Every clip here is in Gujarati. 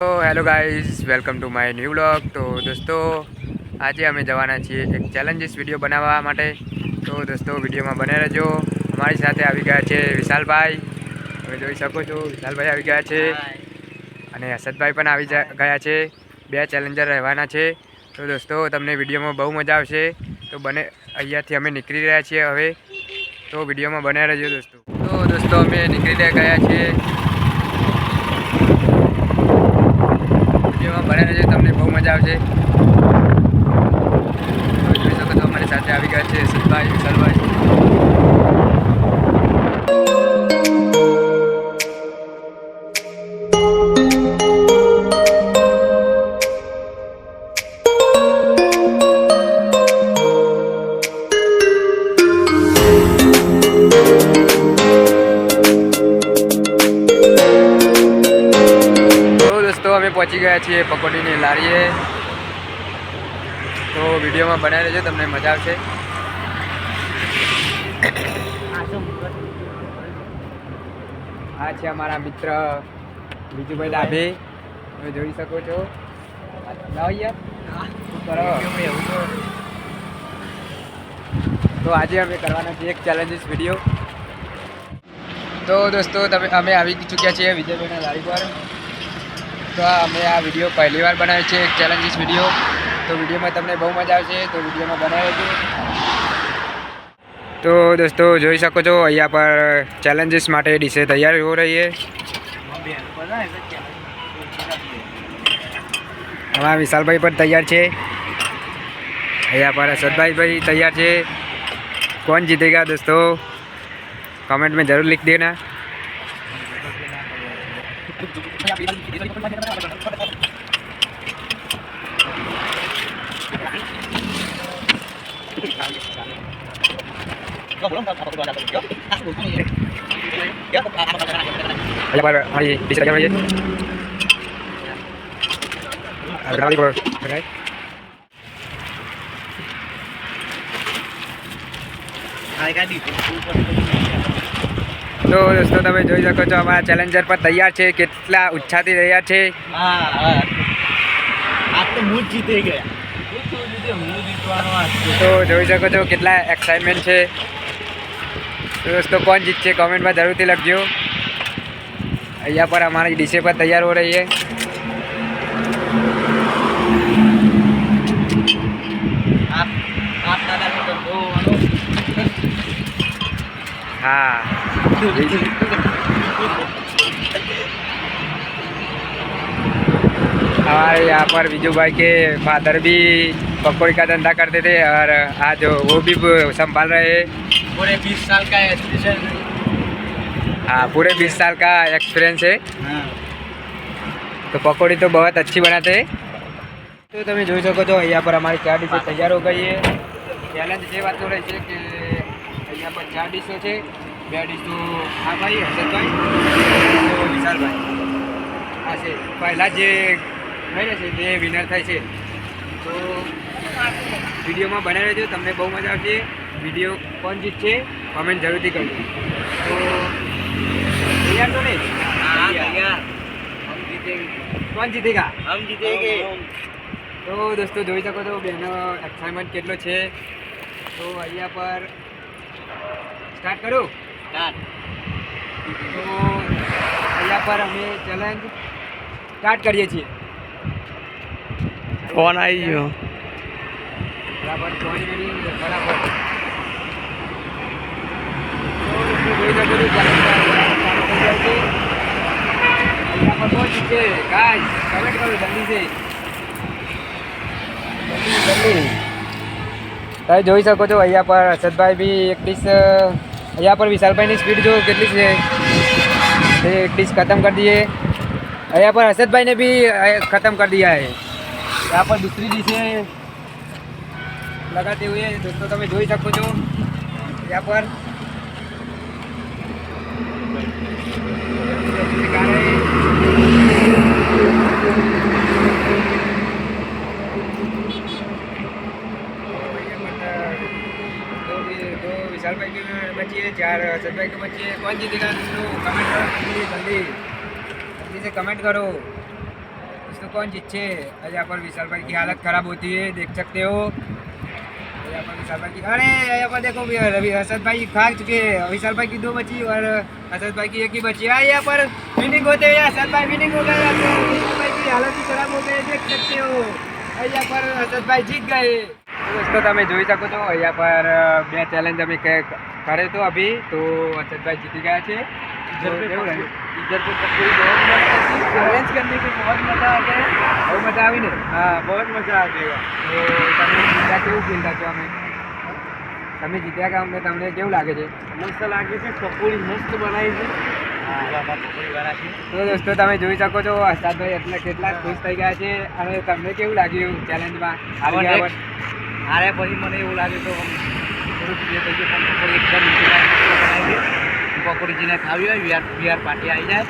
તો hello guys, welcome to my new blog તો દોસ્તો, આજે અમે જવાના છીએ એક ચેલેન્જીસ વીડિયો બનાવવા માટે. તો દોસ્તો, વિડીયોમાં બને રહેજો. અમારી સાથે આવી ગયા છે વિશાલભાઈ. તમે જોઈ શકો છો, વિશાલભાઈ આવી ગયા છે. અને અસદભાઈ પણ આવી ગયા છે. બે ચેલેન્જર રહેવાના છે. તો દોસ્તો, તમને વિડીયોમાં બહુ મજા આવશે. તો બને, અહીંયાથી અમે નીકળી રહ્યા છીએ હવે. તો વિડીયોમાં બને રહેજો દોસ્તો. તો દોસ્તો, અમે નીકળી ગયા છીએ વિડીયોમાં બને રહેજો છો. અમારી સાથે આવી ગયા છે સિદ્ધભાઈ વિશાલભાઈ. પહોંચી ગયા છીએ પકોડીની લારીએ. વિડીયોમાં બનાવી રહેજો તમને મજા આવશે. આ છે અમારા મિત્ર બીજુભાઈ ડાભે તમે જોઈ શકો છો. તો આજે અમે કરવાના છીએ એક ચેલેન્જીસ વીડિયો તો દોસ્તો તમે અમે આવી ચૂક્યા છીએ વિજયભાઈના લારી પર. તો અમે આ વીડિયો પહેલી વાર બનાવ્યો છે એક ચેલેન્જીસ વીડિયો તો વિડીયોમાં તમને બહુ મજા આવશે તો વિડીયોમાં બનાવી છે તો દોસ્તો જોઈ શકો છો અહીંયા પર ચેલેન્જીસ માટે ડીશે તૈયાર હો રહી है हमारा विशाल भाई पर तैयार છે અહીંયા पर असदभाई भाई तैयार છે कौन जीतेगा दोस्तों कमेंट में ज़रूर लिख देना અહીંયા પર અમારી ડીશ તૈયાર રહી છે બનાવી પર બનાવી તો દોસ્તો, તમે જોઈ શકો છો, અમારા ચેલેન્જર પર તૈયાર છે, કેટલા ઉત્સાહથી તૈયાર છે. તો જોઈ શકો છો, કેટલા એક્સાઇટમેન્ટ છે. तो दोस्तों कौन जीतचे कमेंट में ज़रूर लग जो यहाँ पर हमारी डिशे पर तैयार हो रही है। हाँ। हमारे यहाँ पर विजू भाई के फादर भी पकौड़ी का धंधा करते थे और आज वो भी संभाल रहे हैं। पूरे बीस साल का एक्सपीरियंस हाँ पूरे बीस साल का एक्सपीरियंस है तो पकौड़ी तो बहुत अच्छी बनाते हैं તો તમે જોઈ શકો છો અહીંયા પર અમારી ચાર ડીશો તૈયાર હો ગઈ છે ચેલેન્જ જે વાત રહી છે કે અહીંયા પર ચાર ડીશો છે બે ડીશો આ ભાઈ હર્ષદભાઈ તો વિશાલભાઈ આ છે પહેલાં જે થઈ રહેશે તે વિનર થાય છે તો વિડીયોમાં બનાવી રહેજો તમને બહુ મજા આવશે વિડીયો કોણ જીતશે કોમેન્ટ જરૂરથી કરજો તો તૈયાર તો નહીં हाँ भैया हम जीतेंगे કોણ જીતેગા हम जीतेंगे તો દોસ્તો જોઈ શકો છો બેનો એક્સાઇટમેન્ટ કેટલો છે તો અહીંયા પર સ્ટાર્ટ કરું स्टार्ट તો અહીંયા પર અમે ચેલેન્જ સ્ટાર્ટ કરીએ છીએ फोन आई गयो બરાબર પોઈન્ટ મેળવી બરાબર તો દોસ્તો જોઈ શકો છો challenge ચાલુ થઈ જાય છે અહીંયા પર કોણ જીતશે ગાઈસ કમેન્ટ કરો જલ્દી છે જલ્દી જલ્દી તમે જોઈ શકો છો અહીંયા પર હર્ષદભાઈ બી એક ડીશ અહીંયા પર વિશાલભાઈની સ્પીડ જો કેટલી છે તે एक डिश खत्म कर दिए यहाँ पर हर्षद भाई ने भी अ, खत्म कर दिया है यहाँ पर दूसरी डिशे लगाते हुए दोस्तों તમે જોઈ શકો છો यहाँ पर दो भी- दो विशाल भाई की बची है चार हर्षद भाई की है कौन जीतेगा दोस्तों कमेंट करो जल्दी जल्दी जल्दी से कमेंट करो दोस्तों कौन जीते यहाँ पर विशाल भाई की हालत खराब होती है देख सकते हो अरे यहाँ देखो रवि हसद भाई भाग चुके हैं विशाल भाई की दो बची और हसद भाई की एक ही बची है यहाँ पर विनिंग होते हुए हसद भाई विनिंग हो गए भाई की हालत भी खराब हो गई देख सकते हो અહીંયા પર હસદ ભાई જીત ગए દોસ્તો તમે જોઈ શકો છો અહીંયા પર બે ચેલેન્જ અમે ક- કરે તો અભી તો હસદભાઈ જીતી ગયા છે તો કેવું રહ્યું? इधर पे पकड़ी बहुत मजा आई चैलेंज करने की बहुत मजा आ गया બહુ મજા આવી ને हाँ बहुत मजा आ गया તો તમે જીત્યા કેવું ફીલ થતું અમે તમે જીત્યા કે અમને તમને કેવું લાગે છે મસ્ત લાગે છે પકોડી મસ્ત બનાવી છે પકોડી વાળા છે તો દોસ્તો તમે જોઈ શકો છો હર્ષદભાઈ એટલે કેટલા ખુશ થઈ ગયા છે અને તમને કેવું લાગ્યું ચેલેન્જમાં હારી ગયા મને- હારે પછી મને એવું લાગે તો થોડું પ્રિય થઈ ગયું પકોડી ખાવી હોય વીઆર વીઆર પાર્ટી આવી જાય.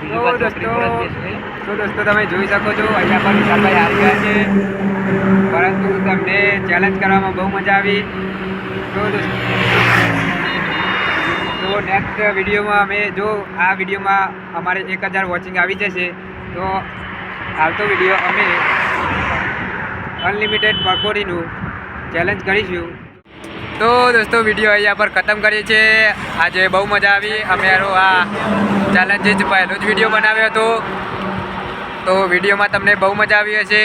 તો દોસ્તો દોસ્તો તમે જોઈ શકો છો અહીંયા પણ વિશાલભાઈ આવી ગયા છે. પરંતુ તમને ચેલેન્જ કરવામાં બહુ મજા આવી. તો દોસ્તો તો નેક્સ્ટ વિડીયોમાં અમે જો આ વિડીયોમાં અમારે એક હજાર વોચિંગ આવી જશે તો આવતો વીડિયો અમે અનલિમિટેડ પકોડીનું ચેલેન્જ કરીશું. તો દોસ્તો વીડિયો અહીંયા પર ખતમ કરીએ છીએ. આજે બહુ મજા આવી. અમે હારો આ ચેલેન્જ પહેલો જ વીડિયો બનાવ્યો હતો. તો વિડીયોમાં તમને બહુ મજા આવી હશે.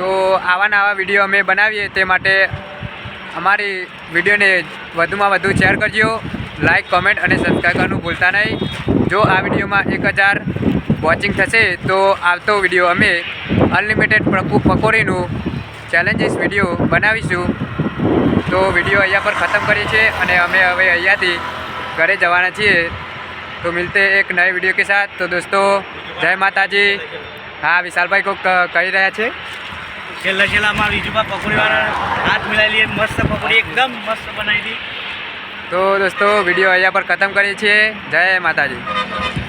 તો આવા નવા વીડિયો અમે બનાવીએ તે માટે અમારી વિડીયોને વધુમાં વધુ શેર કરજો. લાઈક કોમેન્ટ અને સબસ્ક્રાઈબ કરવાનું ભૂલતા નહીં. જો આ વિડીયોમાં એક હજાર વોચિંગ થશે, તો આવતો વીડિયો અમે અનલિમિટેડ પકોડીનું ચેલેન્જીસ વીડિયો બનાવીશું. તો વીડિયો અહીંયા પર ખતમ કરીએ છીએ અને અમે હવે અહીંયાથી ઘરે જવાના છીએ. તો મિલતે એક નવી વીડિયો કે સાથ. તો દોસ્તો જય માતાજી. હા વિશાલભાઈ કોક કહી રહ્યા છે? છેલ્લા છેલ્લામાં વિજુભા પકોડીવાળા હાથ મિલાવી મસ્ત પકોડી એકદમ મસ્ત બનાવી તો દોસ્તો વીડિયો અહીંયા પર ખતમ કરીએ છીએ. જય માતાજી.